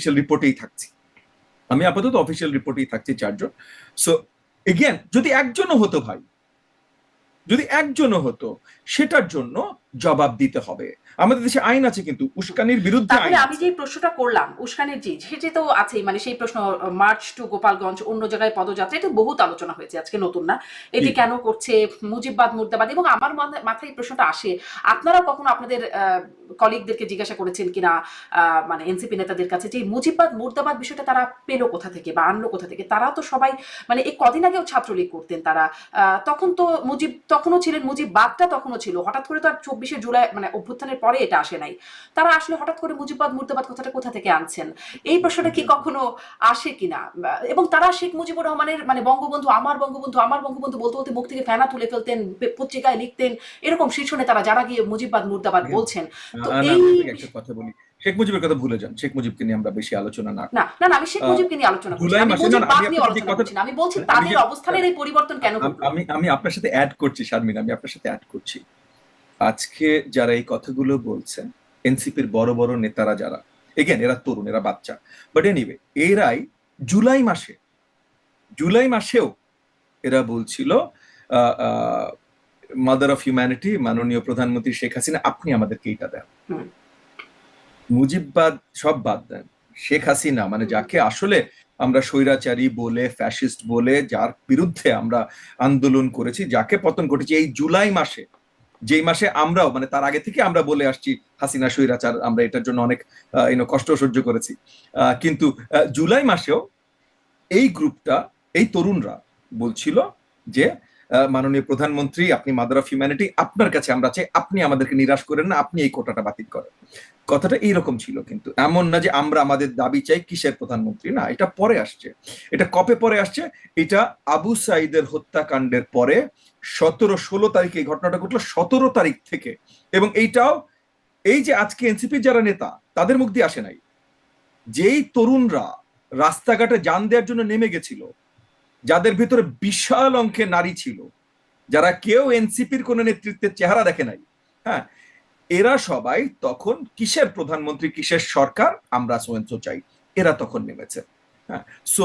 Official রিপোর্টেই থাকছি। আমি আপাতত অফিসিয়াল রিপোর্টেই থাকছি চারজন। সো এগেন যদি একজনও হতো ভাই, যদি একজনও হতো, সেটার জন্য জবাব দিতে হবে। আমাদের দেশে আইন আছে কিন্তু উস্কানির বিরুদ্ধে আইন আমি যে প্রশ্নটা করলাম উস্কানের জি সেটি তো আছেই মানে সেই প্রশ্ন মার্চ টু গোপালগঞ্জ অন্য জায়গায় পদযাত্রা এটা বহুত আলোচনা হয়েছে আজকে নতুন না। এটি কেন করছে মুজিববাদ মুর্দাবাদ এবং আমার মাথায় এই প্রশ্নটা আসে আপনারা কখনো আপনাদের কলিগদেরকে জিজ্ঞাসা করেছেন কিনা আহ, মানে এনসিপি নেতাদের কাছে যে মুজিববাদ মুর্দাবাদ বিষয়টা তারা পেল কোথা থেকে বা আনলো কোথা থেকে? তারা তো সবাই মানে এই কদিন আগেও ছাত্রলীগ করতেন তারা আহ, তখন তো মুজিব তখনও ছিলেন মুজিববাদটা তখনও ছিল হঠাৎ করে তো আর চব্বিশে জুলাই মানে অভ্যুত্থানের পরে এটা আসে নাই। তারা আসলে হঠাৎ করে মুজিববাদ মুর্দাবাদ কথাটা কোথা থেকে আনছেন? এই প্রশ্নটা কি কখনো আসে কিনা? এবং তারা শেখ মুজিবুর রহমানের মানে বঙ্গবন্ধু আমার বঙ্গবন্ধু আমার বঙ্গবন্ধু বলতে বলতে মুখ থেকে ফেনা তুলে ফেলতেন পত্রিকায় লিখতেন এরকম শীর্ষনে তারা যারা গিয়ে মুজিববাদ মুর্দাবাদ। বলছেন তো এই একটা কথা বলি। শেখ মুজিবের কথা ভুলে যান। শেখ মুজিবকে নিয়ে আমরা বেশি আলোচনা না না না আমি শেখ মুজিবকে নিয়ে আলোচনা করছি আমি মুজিববাদ নিয়ে আলোচনা করছি আমি বলছি তাদের অবস্থানের এই পরিবর্তন কেন আমি আমি আপনার সাথে অ্যাড করছি শারমিন আমি আপনার সাথে অ্যাড করছি। আজকে যারা এই কথাগুলো বলছে এনসিপির বড় বড় নেতারা যারা এগেন এরা তরুণ এরা বাচ্চা। বাট এনিওয়ে এরাই জুলাই মাসে জুলাই মাসেও এরা বলছিল মাদার অফ হিউম্যানিটি মাননীয় প্রধানমন্ত্রী শেখ হাসিনা আপনি আমাদেরকে এইটা দেন। মুজিববাদ সব বাদ দেন। শেখ হাসিনা মানে যাকে আসলে আমরা স্বৈরাচারী বলে ফ্যাসিস্ট বলে যার বিরুদ্ধে আমরা আন্দোলন করেছি যাকে পতন ঘটেছে এই জুলাই মাসে যেই মাসে আমরাও মানে তার আগে থেকে আমরা বলে আসছি, হাসিনা স্বৈরাচার, আমরা এটার জন্য অনেক কষ্ট সহ্য করেছি। কিন্তু জুলাই মাসেও এই গ্রুপটা, এই তরুণরা বলছিল যে মাননীয় প্রধানমন্ত্রী, আপনি মাদার অফ হিউম্যানিটি আপনার কাছে আমরা চাই, আপনি আমাদেরকে নিরাশ করেন না, আপনি এই কোটাটা বাতিল করেন। কথাটা এইরকম ছিল কিন্তু। এমন না যে আমরা আমাদের দাবি চাই কিসের প্রধানমন্ত্রী। না, এটা পরে আসছে। এটা কপে পরে আসছে? এটা আবু সাইদের হত্যাকাণ্ডের পরে সতেরো ষোলো তারিখে এই ঘটনাটা ঘটলো সতেরো তারিখ থেকে। এবং এইটাও এই যে আজকে এনসিপি যারা নেতা, তাদের মুখ দিয়ে আসে নাই। যেই তরুণরা রাস্তাঘাটে যান দেওয়ার জন্য নেমে গেছিল, যাদের ভিতরে বিশাল অঙ্কে নারী ছিল, যারা কেউ এনসিপির কোন নেতৃত্বের চেহারা দেখে নাই। হ্যাঁ এরা সবাই তখন কিসের প্রধানমন্ত্রী কিসের সরকার? আমরা সোয়েন্সো চাই। এরা তখন নেমেছে। হ্যাঁ সো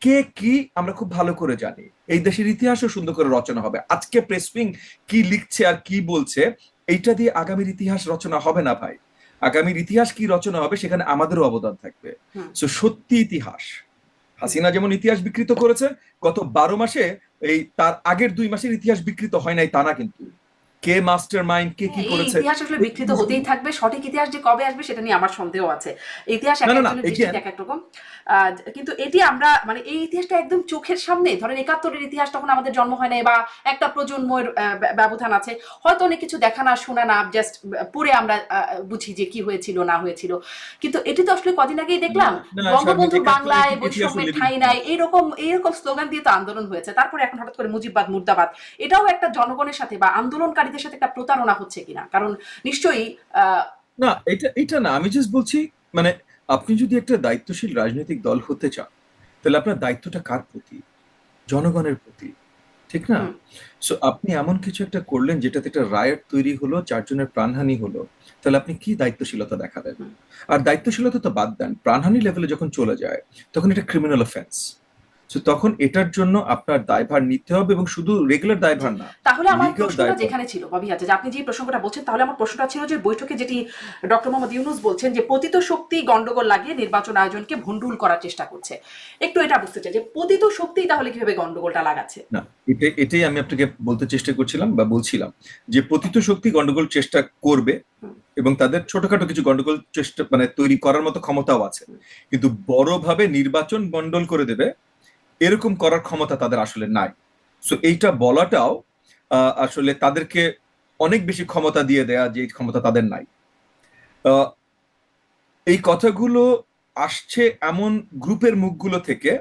কে কি আমরা খুব ভালো করে জানি। এই দেশের ইতিহাসও সুন্দর করে রচনা হবে। আজকে প্রেসপিং কি লিখছে আর কি বলছে এইটা দিয়ে আগামীর ইতিহাস রচনা হবে না ভাই। আগামীর ইতিহাস কি রচনা হবে সেখানে আমাদেরও অবদান থাকবে। সো সত্যি ইতিহাস। হাসিনা যেমন ইতিহাস বিকৃত করেছে গত বারো মাসে এই তার আগের দুই মাসের ইতিহাস বিকৃত হয় নাই তা না কিন্তু। কে মাস্টার মাইন্ড কে কি করেছে? ইতিহাস আসলে বিকৃত হতেই থাকবে। সঠিক ইতিহাস যে কবে আসবে সেটা নিয়ে আমার সন্দেহ আছে। ইতিহাস এক একজনের দৃষ্টিতে এক এক রকম। কিন্তু এটি আমরা মানে এই ইতিহাসটা একদম চোখের সামনে ধরেন একাত্তরের ইতিহাস তখন আমাদের জন্ম হয় নাই বা একটা প্রজন্মের ব্যবধান আছে। হয়তো অনেক কিছু দেখা না শোনা না জাস্ট পড়ে আমরা বুঝি যে কি হয়েছিল না হয়েছিল। কিন্তু এটি তো আসলে কদিন আগেই দেখলাম। বঙ্গবন্ধু বাংলায় বৈষম্যের ঠাঁই নাই এইরকম এইরকম স্লোগান দিয়ে তো আন্দোলন হয়েছে। তারপরে এখন হঠাৎ করে মুজিববাদ মুর্দাবাদ। এটাও একটা জনগণের সাথে বা আন্দোলনকারীদের সাথে একটা প্রতারণা হচ্ছে কিনা? কারণ নিশ্চয়ই না এটা এটা না আমি জাস্ট বলছি মানে আপনি যদি একটা দায়িত্বশীল রাজনৈতিক দল হতে চান তাহলে আপনার দায়িত্বটা কার প্রতি? জনগণের প্রতি ঠিক না? সো আপনি এমন কিছু একটা করলেন যেটাতে একটা রায়ট তৈরি হলো চারজনের প্রাণহানি হলো তাহলে আপনি কি দায়িত্বশীলতা দেখালেন। আর দায়িত্বশীলতা তো বাদ দেন প্রাণহানি লেভেলে যখন চলে যায় তখন এটা ক্রিমিনাল অফেন্স তখন এটার জন্য আপনার দায়ভার নিতে হবে এবং শুধু রেগুলার দায়ভার না তাহলে আমার প্রশ্নটা যেখানে ছিল ববি হাতে যে আপনি যে প্রসঙ্গটা বলছেন তাহলে আমার প্রশ্নটা ছিল যে বৈঠকে যেটি ডক্টর মোহাম্মদ ইউনুস বলছেন যে পতিত শক্তি গন্ডগোল লাগিয়ে নির্বাচন আয়োজনকে ভণ্ডুল করার চেষ্টা করছে। একটু এটা বুঝতে চাই যে পতিত শক্তি তাহলে কীভাবে গন্ডগোলটা লাগাচ্ছে? না এটা এটাই আমি আপনাকে বলতে চেষ্টা করছিলাম বা বলছিলাম যে পতিত শক্তি গন্ডগোল চেষ্টা করবে এবং তাদের ছোটখাটো কিছু গন্ডগোল চেষ্টা মানে তৈরি করার মতো ক্ষমতাও আছে। কিন্তু বড়ভাবে নির্বাচন গন্ডল করে দেবে এরকম করার ক্ষমতা তাদের আসলে নাই। সো এইটা বলাটাও আসলে তাদেরকে অনেক বেশি ক্ষমতা দিয়ে দেয়া যে ক্ষমতা তাদের নাই। এই কথাগুলো আসছে এমন গ্রুপের মুখগুলো থেকে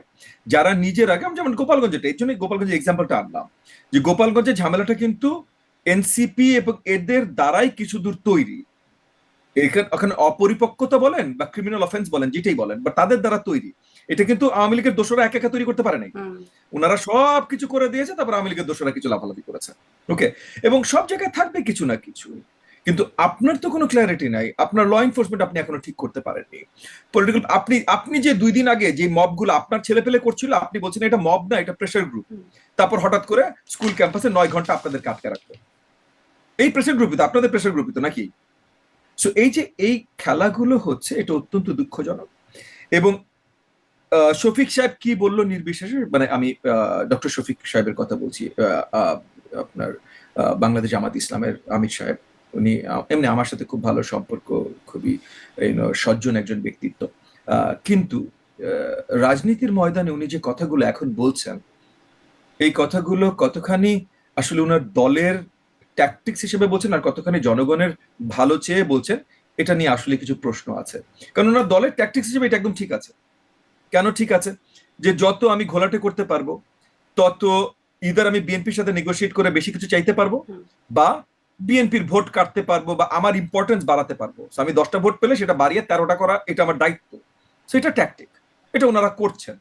যারা নিজের আগে, আমি যেমন গোপালগঞ্জেটা এই জন্য গোপালগঞ্জের এক্সাম্পলটা আনলাম। যে গোপালগঞ্জের ঝামেলাটা কিন্তু এনসিপি এবং এদের দ্বারাই কিছু দূর তৈরি। এখানে অপরিপক্কতা বলেন বা ক্রিমিনাল অফেন্স বলেন যেটাই বলেন বা তাদের দ্বারা তৈরি। এটা কিন্তু আওয়ামী লীগের দোষরা এক একা তৈরি করতে পারে নাই। ওনারা সব কিছু করে দিয়েছে তারপর আওয়ামী লীগের দোষরা কিছু লাফালাফি করেছে। ওকে এবং সব জায়গায় থাকবে কিছু না কিছু। কিন্তু আপনার তো কোনো ক্ল্যারিটি নাই। আপনার ল এনফোর্সমেন্ট আপনি এখনও ঠিক করতে পারেননি। পলিটিক্যাল আপনি আপনি যে দুই দিন আগে যে মবগুলো আপনার ছেলে পেলে করছিল আপনি বলছেন এটা মব না এটা প্রেশার গ্রুপ তারপর হঠাৎ করে স্কুল ক্যাম্পাসে নয় ঘণ্টা আপনাদেরকে আটকে রাখল। এই প্রেশার গ্রুপই তো আপনাদের প্রেশার গ্রুপই তো নাকি? সো এই যে এই খেলাগুলো হচ্ছে, এটা অত্যন্ত দুঃখজনক। এবং শফিক সাহেব কি বলল নির্বিশেষে? মানে আমি ডক্টর শফিক সাহেবের কথা বলছি আপনার বাংলাদেশ জামাত ইসলামের আমির সাহেব। উনি এমনি আমার সাথে খুব ভালো সম্পর্ক, খুবই সজ্জন একজন ব্যক্তিত্ব। কিন্তু রাজনীতির ময়দানে উনি যে কথাগুলো এখন বলছেন, এই কথাগুলো কতখানি আসলে ওনার দলের ট্যাকটিক্স হিসেবে বলছেন আর কতখানি জনগণের ভালো চেয়ে বলছেন এটা নিয়ে আসলে কিছু প্রশ্ন আছে। কারণ ওনার দলের ট্যাকটিক্স হিসেবে এটা একদম ঠিক আছে। কেন ঠিক আছে? যে যত আমি ঘোলাটে করতে পারব তত ইদার আমি বিএনপির সাথে নেগোশিয়েট করে বেশি কিছু চাইতে পারব বা বিএনপির ভোট কাটতে পারব বা আমার ইম্পর্টেন্স বাড়াতে পারব। আমি দশটা ভোট পেলে সেটা বাড়িয়ে তেরোটা করা এটা আমার দায়িত্ব। So এটা ট্যাকটিক এটা ওনারা করছেন।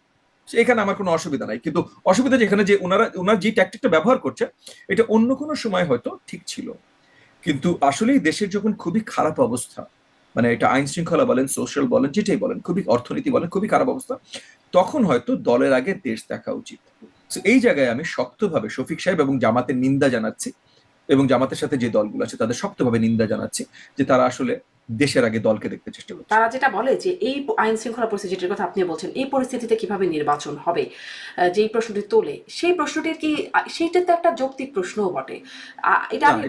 এখানে আমার কোনো অসুবিধা নাই। কিন্তু অসুবিধা যেখানে যে ওনারা, ওনার যে ট্যাকটিকটা ব্যবহার করছে, এটা অন্য কোনো সময় হয়তো ঠিক ছিল। কিন্তু আসলেই দেশের যখন খুবই খারাপ অবস্থা মানে এটা আইন শৃঙ্খলা বলেন সোশ্যাল বলেন, যেটাই বলেন, খুবই অর্থনীতি বলেন, খুবই খারাপ অবস্থা, তখন হয়তো দলের আগে দেশ দেখা উচিত। এই জায়গায় আমি শক্তভাবে শফিক সাহেব এবং জামাতের নিন্দা জানাচ্ছি এবং জামাতের সাথে যে দলগুলো আছে, তাদের শক্তভাবে নিন্দা জানাচ্ছি যে তারা আসলে দেশের আগে দলকে দেখতে চেষ্টা করছে। তারা যেটা বলে যে এই আইন শৃঙ্খলা পরিস্থিতির কথা আপনি বলছেন এই পরিস্থিতিতে কীভাবে নির্বাচন হবে যেই প্রশ্নটি তোলে সেই প্রশ্নটির কি সেইটা তো একটা যৌক্তিক প্রশ্নও বটে। এটা আমি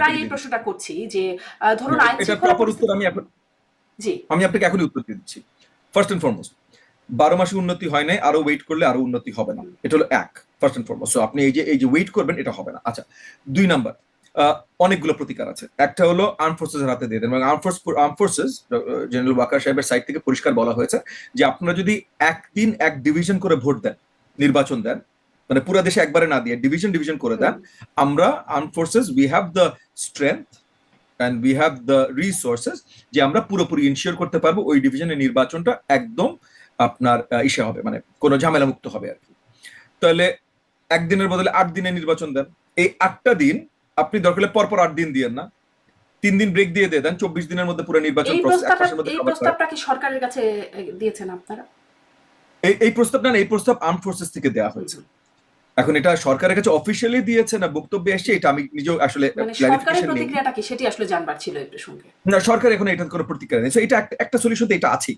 প্রায় এই প্রশ্নটা করছি যে ধরুন আইন শৃঙ্খলা আমি এখন জি। আমি আপনাকে এখনই উত্তর দিয়ে দিচ্ছি। ফার্স্ট এন্ড ফরমোস্ট বারো মাসে উন্নতি হয় নাই আরও ওয়েট করলে আরও উন্নতি হবে না। এটা হলো এক ফার্স্ট এন্ড ফরমোস্ট আপনি এই যে এই যে ওয়েট করবেন এটা হবে না। আচ্ছা দুই নাম্বার অনেকগুলো প্রতিকার আছে। একটা হলো আর্ম ফোর্সেস হাতে দিয়ে দেন। Arm force arm forces general Waker সাহেবের সাইড থেকে পরিষ্কার বলা হয়েছে যে আপনারা যদি একদিন এক ডিভিশন করে ভোট দেন, নির্বাচন দেন মানে পুরো দেশে একবারে না দিয়ে ডিভিশন ডিভিশন করে দেন, আমরা arm forces we have the strength and we have the resources যে আমরা পুরোপুরি ইনশিওর করতে পারব ওই ডিভিশনের নির্বাচনটা একদম আপনার ইসে হবে মানে কোনো ঝামেলা মুক্ত হবে আর কি। তাহলে একদিনের বদলে আট দিনে নির্বাচন দেন। এই আটটা দিন আপনি দরকার হলে পরপর আট দিন দিয়েন না। তিন দিন ব্রেক দিয়ে দিয়ে দেন চব্বিশ দিনের মধ্যে পুরো নির্বাচন এই প্রস্তাবটা কি সরকারের কাছে দিয়েছেন আপনারা? এই এই প্রস্তাবটা না এই প্রস্তাব আর্ম ফোর্সেস থেকে দেওয়া হয়েছে। এখন এটা সরকারের কাছে অফিসিয়ালি দিয়েছে না বক্তব্যে এসছে এটা আমি নিজেও আসলে মানে ক্লারিফিকেশন নেই প্রতিক্রিয়াটা কি? সেটি আসলে জানবার ছিল এই প্রসঙ্গে না সরকার এখন এটার কোনো প্রতিক্রিয়া নেই। এটা একটা- সলিউশন তো এটা আছেই।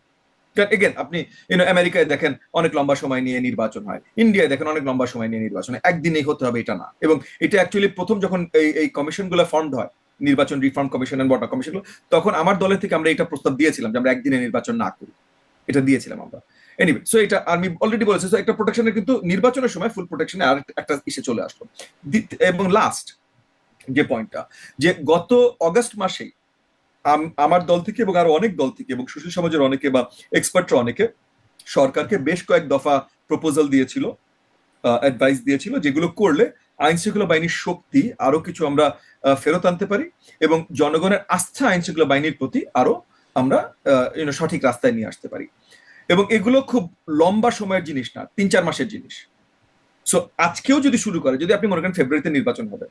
এগেন আপনি ইউনো আমেরিকায় দেখেন অনেক লম্বা সময় নিয়ে নির্বাচন হয়। ইন্ডিয়ায় দেখেন অনেক লম্বা সময় নিয়ে নির্বাচন হয়। একদিনেই হতে হবে, এটা না। এবং এটা অ্যাকচুয়ালি প্রথম যখন এই এই কমিশনগুলো ফর্মড হয়, নির্বাচন রিফর্ম কমিশন এন্ড বটা কমিশন তখন আমার দলের থেকে আমরা এটা প্রস্তাব দিয়েছিলাম যে আমরা একদিনে নির্বাচন না করি। এটা দিয়েছিলাম আমরা। এনিওয়ে সো এটা আমি অলরেডি বলেছি সো একটা প্রোটেকশনের কিন্তু নির্বাচনের সময় ফুল প্রোটেকশনে আর একটা ইসে চলে আসলো। এবং লাস্ট যে পয়েন্টটা যে গত অগস্ট মাসেই আমার দল থেকে এবং আরও অনেক দল থেকে এবং সুশীল সমাজের অনেকে বা এক্সপার্টরা অনেকে সরকারকে বেশ কয়েক দফা প্রপোজাল দিয়েছিল অ্যাডভাইস দিয়েছিল যেগুলো করলে আইন শৃঙ্খলা বাহিনীর শক্তি আরও কিছু আমরা ফেরত আনতে পারি এবং জনগণের আস্থা আইন শৃঙ্খলা বাহিনীর প্রতি আরও আমরা সঠিক রাস্তায় নিয়ে আসতে পারি। এবং এগুলো খুব লম্বা সময়ের জিনিস না, তিন চার মাসের জিনিস। সো আজকেও যদি শুরু করে, যদি আপনি মনে করেন ফেব্রুয়ারিতে নির্বাচন হবে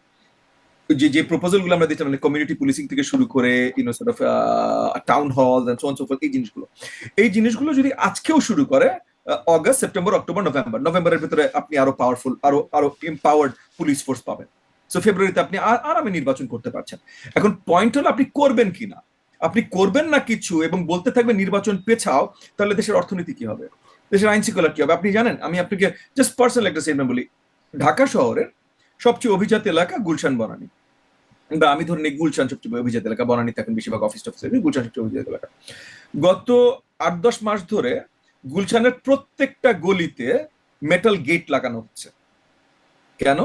যে যে প্রপোজালগুলো আমরা দিচ্ছি মানে কমিউনিটি পুলিশিং থেকে শুরু করে you know sort of town hall and so on so এই জিনিসগুলো। এই জিনিসগুলো যদি আজকেও শুরু করে অগস্ট সেপ্টেম্বর অক্টোবর নভেম্বর নভেম্বরের ভিতরে আপনি আরও পাওয়ারফুল আরও আরও এম্পাওয়ার্ড পুলিশ ফোর্স পাবেন। সো ফেব্রুয়ারিতে আপনি আরামে নির্বাচন করতে পারছেন। এখন পয়েন্ট হলো আপনি করবেন কিনা আপনি করবেন না কিছু এবং বলতে থাকবেন নির্বাচন পেছাও, তাহলে দেশের অর্থনীতি কি হবে? দেশের আইন শৃঙ্খলা কি হবে? আপনি জানেন, আমি আপনাকে জাস্ট পার্সোনাল একটা বলি। ঢাকা শহরের সবচেয়ে অভিজাত এলাকা গুলশান বনানী। বা আমি ধরে নিই গুলশান সবচেয়ে অভিজাত এলাকা বনানী থাকেন বেশিরভাগ অফিস টফিস গুলশান সবচেয়ে অভিজাত এলাকা। গত আট দশ মাস ধরে গুলশানের প্রত্যেকটা গলিতে মেটাল গেট লাগানো হচ্ছে। কেন?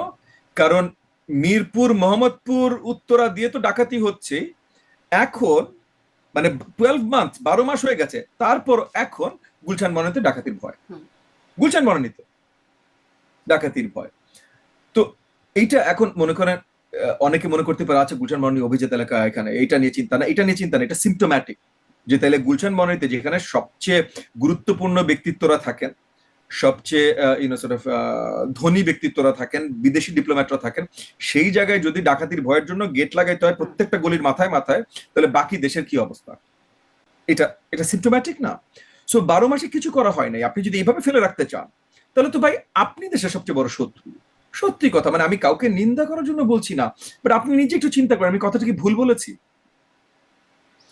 কারণ মিরপুর মোহাম্মদপুর উত্তরা দিয়ে তো ডাকাতি হচ্ছে এখন মানে টুয়েলভ মান্থ বারো মাস হয়ে গেছে তারপর এখন গুলশান বনানীতে ডাকাতির ভয়। গুলশান বনানীতে ডাকাতির ভয়। তো এইটা এখন মনে করেন অনেকে মনে করতে পারে আচ্ছা গুলশান বনানী অভিজাত এলাকা এখানে। এটা নিয়ে চিন্তা না, এটা নিয়ে চিন্তা না, এটা সিমটোম্যাটিক যে তাহলে গুলশান বনানীতে যেখানে সবচেয়ে গুরুত্বপূর্ণ ব্যক্তিত্বরা থাকেন, সবচেয়ে ইউনো সর্ট অফ ধনী ব্যক্তিত্বরা থাকেন, বিদেশি ডিপ্লোম্যাটরা থাকেন, সেই জায়গায় যদি ডাকাতির ভয়ের জন্য গেট লাগাইতে হয় প্রত্যেকটা গলির মাথায় মাথায়, তাহলে বাকি দেশের কি অবস্থা? এটা এটা সিমটোম্যাটিক না? সো বারো মাসে কিছু করা হয় নাই। আপনি যদি এইভাবে ফেলে রাখতে চান, তাহলে তো ভাই, আপনি দেশের সবচেয়ে বড় শত্রু। সত্যি কথা মানে আমি কাউকে নিন্দা করার জন্য বলছি না বাট আপনি নিজে একটু চিন্তা করেন আমি কথাটা কি ভুল বলেছি?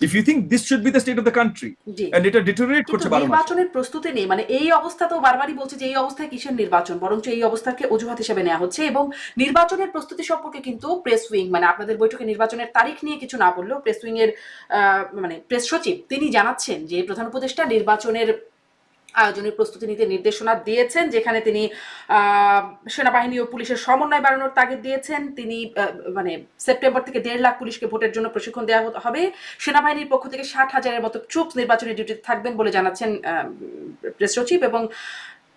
If you think this should be the state of the country and এটা ডিটোরিয়েট করছে নির্বাচনের প্রস্তুতি নেই মানে এই অবস্থা তো বারবারই বলছে যে এই অবস্থায় কিসের নির্বাচন বরঞ্চ এই অবস্থাকে অজুহাত হিসেবে নেওয়া হচ্ছে এবং নির্বাচনের প্রস্তুতি সম্পর্কে কিন্তু প্রেস উইং মানে আপনাদের বৈঠকে নির্বাচনের তারিখ নিয়ে কিছু না বললেও প্রেস উইং এর আহ, মানে প্রেস সচিব তিনি জানাচ্ছেন যে প্রধান উপদেষ্টা নির্বাচনের আয়োজনের প্রস্তুতি নিতে নির্দেশনা দিয়েছেন, যেখানে তিনি সেনাবাহিনী ও পুলিশের সমন্বয় বাড়ানোর তাগিদ দিয়েছেন। তিনি মানে সেপ্টেম্বর থেকে দেড় লাখ পুলিশকে ভোটের জন্য প্রশিক্ষণ দেওয়া হবে। সেনাবাহিনীর পক্ষ থেকে ষাট হাজারের মতো ট্রুপ নির্বাচনী ডিউটিতে থাকবেন বলে জানাচ্ছেন প্রেস সচিব এবং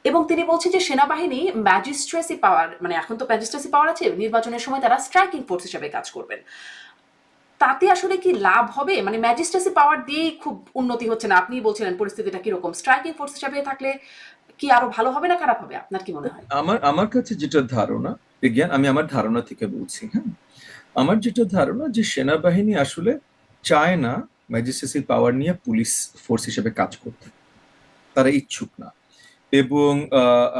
এবং তিনি বলছেন যে সেনাবাহিনী ম্যাজিস্ট্রেসি পাওয়ার মানে এখন তো ম্যাজিস্ট্রেসি পাওয়ার আছে, নির্বাচনের সময় তারা স্ট্রাইকিং ফোর্স হিসেবে কাজ করবেন। তাতে আসলে কি লাভ হবে? মানে ম্যাজিস্ট্রেসি পাওয়ার দিয়েই খুব উন্নতি হচ্ছে না। আপনি বলছিলেন পরিস্থিতিটা কীরকম? স্ট্রাইকিং ফোর্স হিসেবে থাকলে কি আরও ভালো হবে না খারাপ হবে? আপনার কি মনে হয়? আমার আমার কাছে যেটা ধারণা, বিজ্ঞান, আমি আমার ধারণা থেকে বলছি হ্যাঁ? আমার যেটা ধারণা যে সেনাবাহিনী আসলে চায় না ম্যাজিস্ট্রেসি পাওয়ার নিয়ে পুলিশ ফোর্স হিসেবে কাজ করতে। তারা ইচ্ছুক না। এবং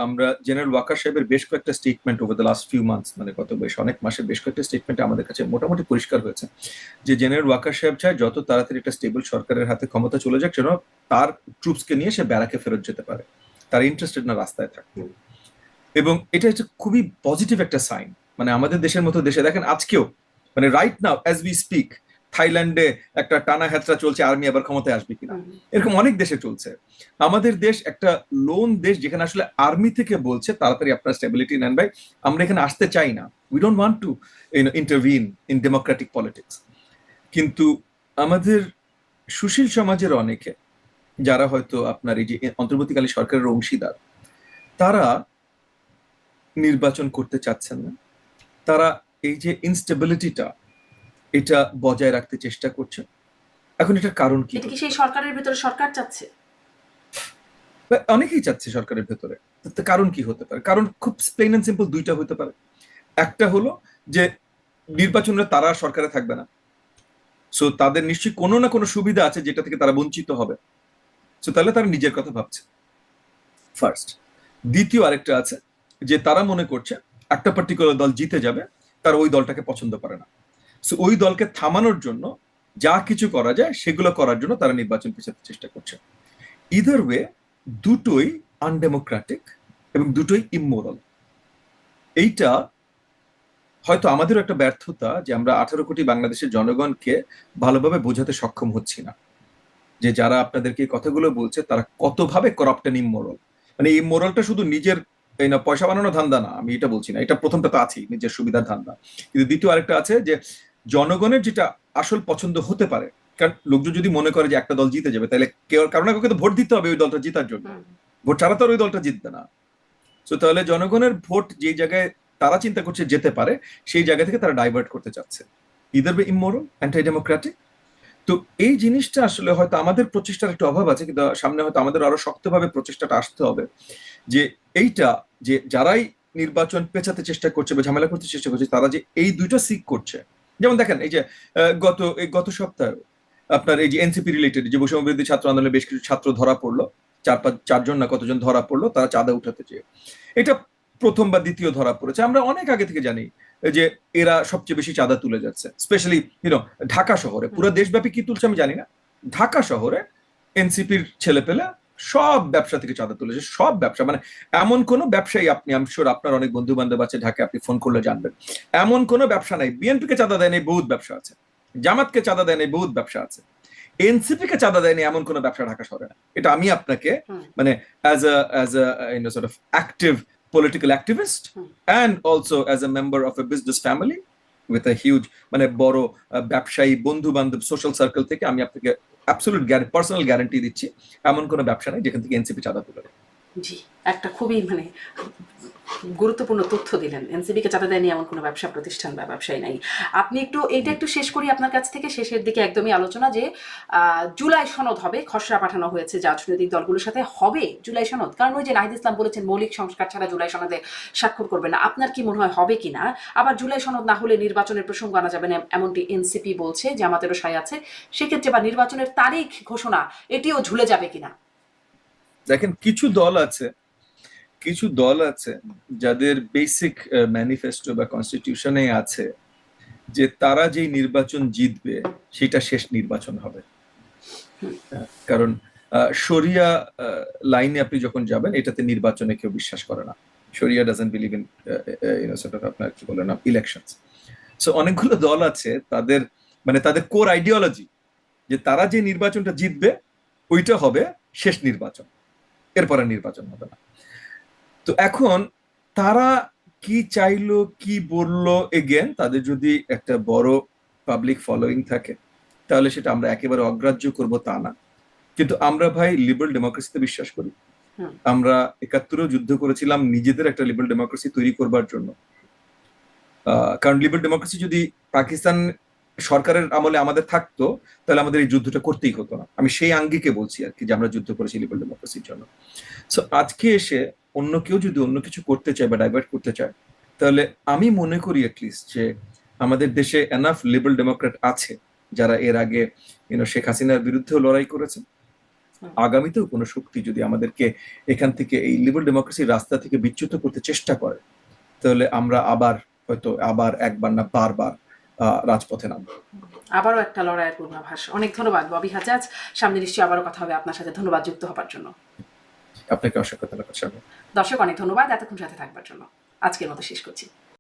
আমরা জেনারেল ওয়াকার সাহেবের বেশ কয়েকটা statement over the last few months মানে গত বেশ অনেক মাসে বেশ কয়েকটা স্টেটমেন্ট আমাদের কাছে মোটামুটি পরিষ্কার হয়েছে। যে জেনারেল ওয়াকার সাহেব চায় যত তাড়াতাড়ি একটা স্টেবল সরকারের হাতে ক্ষমতা চলে যাক যেন তার ট্রুপসকে নিয়ে সে ব্যারাকে ফেরত যেতে পারে। তার ইন্টারেস্টেড না রাস্তায় থাকতে এবং এটা হচ্ছে খুবই পজিটিভ একটা সাইন মানে আমাদের দেশের মতো দেশে দেখেন আজকেও মানে right now as we speak থাইল্যান্ডে একটা টানা হেতরা চলছে, আর্মি আবার ক্ষমতায় আসবে কিনা? এরকম অনেক দেশে চলছে। আমাদের দেশ একটা লোন দেশ যেখানে আসলে আর্মি থেকে বলছে, তাড়াতাড়ি আপনার স্টেবিলিটি নেন ভাই। আমরা এখানে আসতে চাই না। We don't want to intervene in democratic politics কিন্তু আমাদের সুশীল সমাজের অনেকে, যারা হয়তো আপনার এই যে অন্তর্বর্তীকালীন সরকারের অংশীদার, তারা নির্বাচন করতে চাচ্ছেন না। তারা এই যে ইনস্টেবিলিটিটা এটা বজায় রাখতে চেষ্টা করছে। এখন এটার কারণ কি এটা কি সেই সরকারের ভিতরে সরকার চাচ্ছে? অনেকেই চাচ্ছে সরকারের ভেতরে। কারণ কি হতে পারে? কারণ খুব প্লেন এন্ড সিম্পল দুইটা হতে পারে। একটা হলো যে নির্বাচনে তারা সরকারে থাকবে না। সো তাদের নিশ্চয়ই কোনো না কোনো সুবিধা আছে যেটা থেকে তারা বঞ্চিত হবে। সো তাহলে তারা নিজের কথা ভাবছে। ফার্স্ট দ্বিতীয় আরেকটা আছে যে তারা মনে করছে একটা পার্টিকুলার দল জিতে যাবে তারা ওই দলটাকে পছন্দ করে না। সো ওই দলকে থামানোর জন্য যা কিছু করা যায়, সেগুলো করার জন্য তারা নির্বাচন পেছাতে চেষ্টা করছে। ইদার ওয়ে দুটোই আনডেমোক্রেটিক এবং দুটোই ইমোরাল এইটা হয়তো আমাদেরও একটা ব্যর্থতা যে আমরা আঠারো কোটি বাংলাদেশের জনগণকে ভালোভাবে বোঝাতে সক্ষম হচ্ছি না। যে যারা আপনাদেরকে কথাগুলো বলছে, তারা কতভাবে করাপ্ট অ্যান্ড ইমোরাল মানে এই মোরালটা শুধু নিজের এই না পয়সা বানানো ধান্দা না আমি এটা বলছি না। এটা প্রথমটা তো আছেই নিজের সুবিধার ধান্দা। কিন্তু দ্বিতীয় আরেকটা আছে যে জনগণের যেটা আসল পছন্দ হতে পারে কারণ লোকজন যদি মনে করে যে একটা দল জিতে যাবে তাহলে কেউ কারণ কাউকে তো ভোট দিতে হবে ওই দলটা জেতার জন্য। ভোট ছাড়া তো আর ওই দলটা জিতবে না। তো তাহলে জনগণের ভোট যে জায়গায় তারা চিন্তা করছে যেতে পারে সেই জায়গা থেকে তারা ডাইভার্ট করতে চাচ্ছে। ইদার বে ইমোরাল অ্যান্টি ডেমোক্রেটিক তো এই জিনিসটা আসলে হয়তো আমাদের প্রচেষ্টার একটু অভাব আছে কিন্তু সামনে হয়তো আমাদের আরও শক্তভাবে প্রচেষ্টাটা আসতে হবে যে এইটা যে যারাই নির্বাচন পেছাতে চেষ্টা করছে বা ঝামেলা করতে চেষ্টা করছে তারা যে এই দুইটা সিক করছে। যেমন দেখেন এই যে গত এই গত সপ্তাহে আপনার এই যে এনসিপি রিলেটেড যে বৈষম্য বিরোধী ছাত্র আন্দোলনে বেশ কিছু ছাত্র ধরা পড়ল চার পাঁচ চারজন না কতজন ধরা পড়ল তারা চাঁদা উঠাতে চেয়ে। এটা প্রথম বা দ্বিতীয় ধরা পড়েছে। আমরা অনেক আগে থেকে জানি যে এরা সবচেয়ে বেশি চাঁদা তুলে যাচ্ছে। স্পেশালি ইউনো ঢাকা শহরে। পুরো দেশব্যাপী কি তুলছে আমি জানি না। ঢাকা শহরে এনসিপির ছেলে পেলে সব ব্যবসা থেকে চাঁদা তুলেছে সব ব্যবসা। মানে এমন কোনো ব্যবসায়ী আপনি আমি শিওর আপনার অনেক বন্ধু বান্ধব আছে ঢাকায় আপনি ফোন করলে জানবেন। এমন কোনো ব্যবসা নাই। বিএনপিকে চাঁদা দেয়নি বহুত ব্যবসা আছে। জামাতকে চাঁদা দেয়নি বহুত ব্যবসা আছে। এনসিপি কে চাঁদা দেয়নি এমন কোনো ব্যবসা ঢাকা শহরে না। এটা আমি আপনাকে মানে as a as a you know sort of active political activist. And also as a member of a business family with a huge মানে বড় ব্যবসায়ী বন্ধু বান্ধব সোশ্যাল সার্কেল থেকে আমি আপনাকে অ্যাবসলুট পার্সোনাল গ্যারান্টি দিচ্ছি, এমন কোনো ব্যবসা নাই যেখান থেকে এনসিপি চাঁদা তুলে জি, একটা খুবই মানে গুরুত্বপূর্ণ তথ্য দিলেন। এনসিবি কে চাঁদা দেয়নি এমন কোনো ব্যবসা প্রতিষ্ঠান বা ব্যবসায়ী নাই। আপনি একটু এইটা একটু শেষ করি আপনার কাছ থেকে। শেষের দিকে একদমই আলোচনা যে জুলাই সনদ হবে, খসড়া পাঠানো হয়েছে রাজনৈতিক দলগুলোর সাথে হবে জুলাই সনদ। কারণ ওই যে নাহিদ ইসলাম বলেছেন, মৌলিক সংস্কার ছাড়া জুলাই সনদে স্বাক্ষর করবে না। আপনার কি মনে হয়, হবে কিনা আবার জুলাই সনদ না হলে নির্বাচনের প্রসঙ্গ আনা যাবে না এমনটি এনসিপি বলছে, যে জামাতেরও সাই আছে। সেক্ষেত্রে বা নির্বাচনের তারিখ ঘোষণা, এটিও ঝুলে যাবে কিনা? দেখেন, কিছু দল আছে কিছু দল আছে যাদের বেসিক ম্যানিফেস্টো বা কনস্টিটিউশনে আছে যে তারা যেই নির্বাচন জিতবে, সেটা শেষ নির্বাচন হবে। কারণ শরিয়া লাইনে আপনি যখন যাবেন, এটাতে নির্বাচনে কেউ বিশ্বাস করে না। শরিয়া ডাজেন্ট বিলিভ ইন আপনার কি বলে না ইলেকশনস সো অনেকগুলো দল আছে তাদের মানে তাদের কোর আইডিওলজি যে তারা যে নির্বাচনটা জিতবে, ওইটা হবে শেষ নির্বাচন। এরপরে নির্বাচন হবে না। তো এখন তারা কি চাইলো কি বলল? এগেন তাদের যদি একটা বড় পাবলিক ফলোয়িং থাকে তাহলে সেটা আমরা একেবারে অগ্রাহ্য করব তা না। কিন্তু আমরা ভাই লিবারেল ডেমোক্রেসিতে বিশ্বাস করি। আমরা একাত্তরেও যুদ্ধ করেছিলাম নিজেদের একটা লিবারেল ডেমোক্রেসি তৈরি করবার জন্য। আহ, কারণ লিবারেল ডেমোক্রেসি যদি পাকিস্তান সরকারের আমলে আমাদের থাকতো তাহলে আমাদের এই যুদ্ধটা করতেই হতো না। আমি সেই আঙ্গিকে বলছি আর কি যে আমরা যুদ্ধ করেছি লিবারেল ডেমোক্রেসির জন্য। সো আজকে এসে অন্য কেউ যদি অন্য কিছু করতে চায় বা ডাইভার্ট করতে চায় তাহলে আমি মনে করি অ্যাটলিস্ট যে আমাদের দেশে এনাফ লিবারেল ডেমোক্রেট আছে যারা এর আগে ইউনো শেখ হাসিনার বিরুদ্ধেও লড়াই করেছে। আগামীতেও কোনো শক্তি যদি আমাদেরকে এখান থেকে এই লিবারেল ডেমোক্রেসির রাস্তা থেকে বিচ্যুত করতে চেষ্টা করে তাহলে আমরা আবার হয়তো আবার একবার না বারবার রাজপথে নামবো। আবারও একটা লড়াইয়ের পূর্বাভাস। অনেক ধন্যবাদ ববি হাজাজ। সামনে নিশ্চয়ই আবারও কথা হবে আপনার সাথে। ধন্যবাদ যুক্ত হবার জন্য। আপনাকে অসংখ্য ধন্যবাদ দর্শক অনেক ধন্যবাদ। এতক্ষণ সাথে থাকবার জন্য। আজকের মতো শেষ করছি।